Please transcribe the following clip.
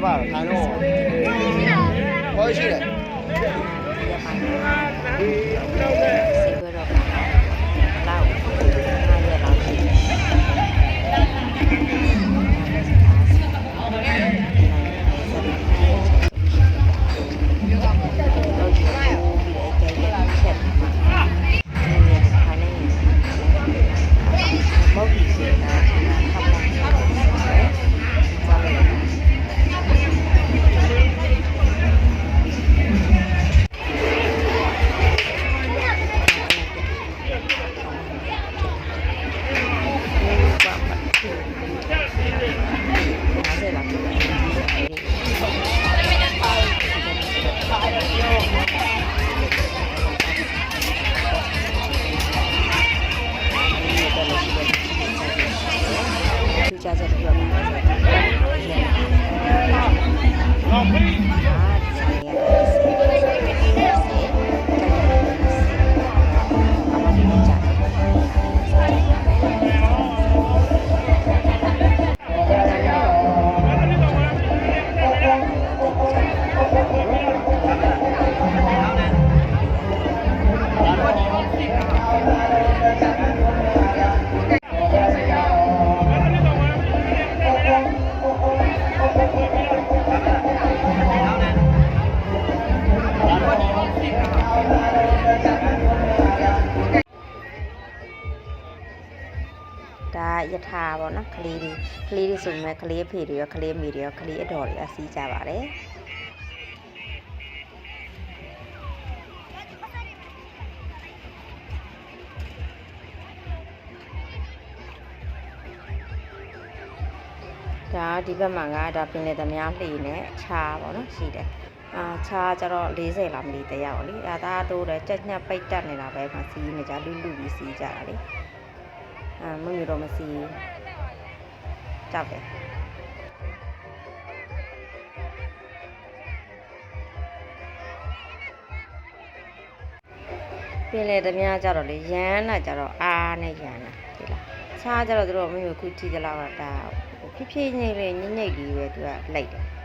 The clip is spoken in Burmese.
နှစ်ပါးထိုင်တော့ဟောရှိတယ် Yeah. ယထာပေါ့နော်ကလေးတွေကလေးတွေဆိုပေမဲ့ကလေးအဖေတွေရောကလေးအမေတွေရောကလေးအတော်တွေရောစီးကြပါတယ်ဒါဒီဘက်မှာကဒါပင်လေသမားလှေနဲ့ခြားပေါ့နော်ရှိတယ်အာခြားကျတော့40လောက်မလီတယောက်လေအဲဒါတိုးတယ်ကြက်ညက်ပိတ်တက်နေတာပဲမှစီးနေကြလူလူပြီးစီးကြတာလေ အာမမျိုးတော့မစီးကြောက်တယ်ပင်လေသမားကျတော့လေရမ်းတာကျတော့အားနဲ့ရမ်းတာဒီလားခြားကျတော့သူတို့မမျိုးခုကြည့်ကြလောက်တာဒါဖြည်းဖြည်းချင်းလေးညိမ့်ညိမ့်လေးပဲသူကလိုက်တယ်